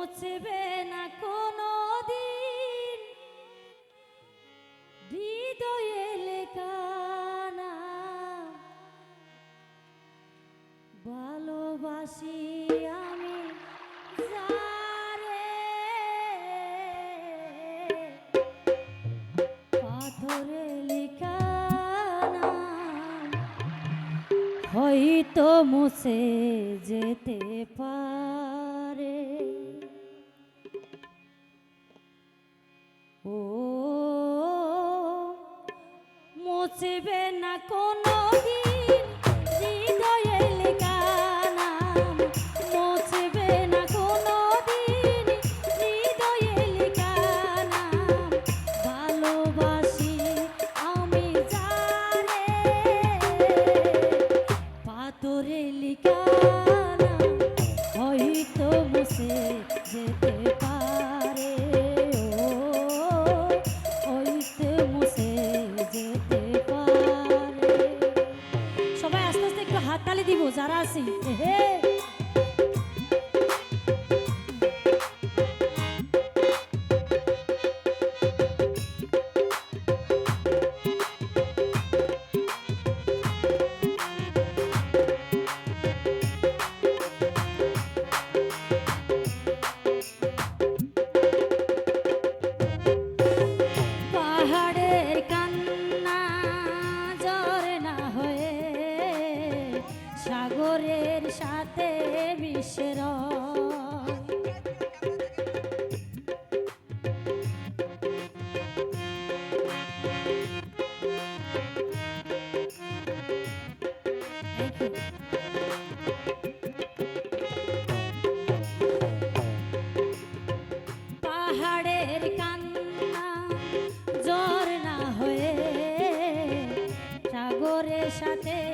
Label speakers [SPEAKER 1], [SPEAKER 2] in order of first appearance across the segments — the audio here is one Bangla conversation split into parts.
[SPEAKER 1] মুছবে না কোনো দিন হৃদয়ে লেখানা ভালোবাসি আমি যারে। পাথরে লিখানা হয়তো মুছে যেতে পারে। ও মুছবে না কোনো হে সাগরের সাথে মিশ্র পাহাড়ের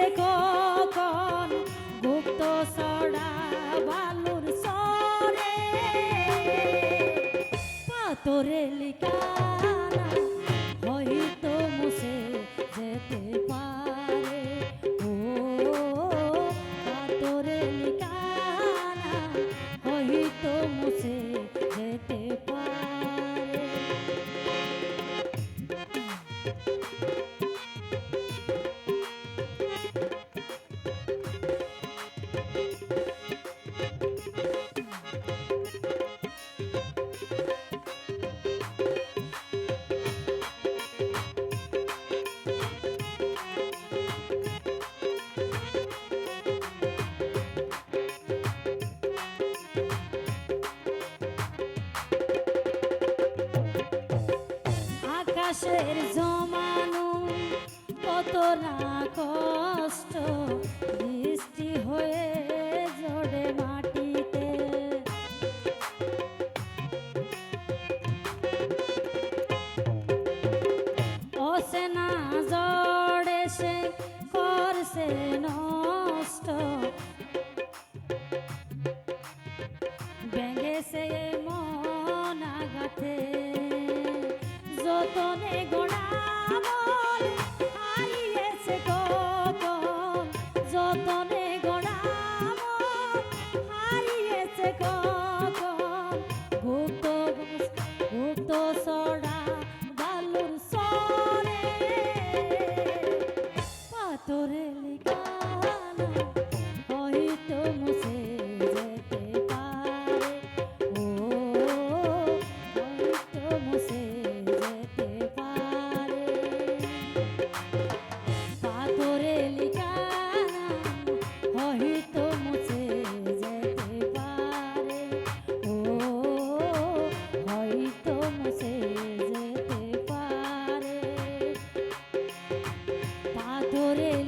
[SPEAKER 1] হারিয়েছে কখন? গুপ্ত সড়া বালুর সরে। পাতরে লিখানা না কষ্ট, বৃষ্টি হয়ে জড়ে মাটিতে। অসেনা জড়ে সে করছে নষ্ট। ব্যাঙেছে মন আঘাতে, যতনে গোড়া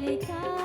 [SPEAKER 1] লেখা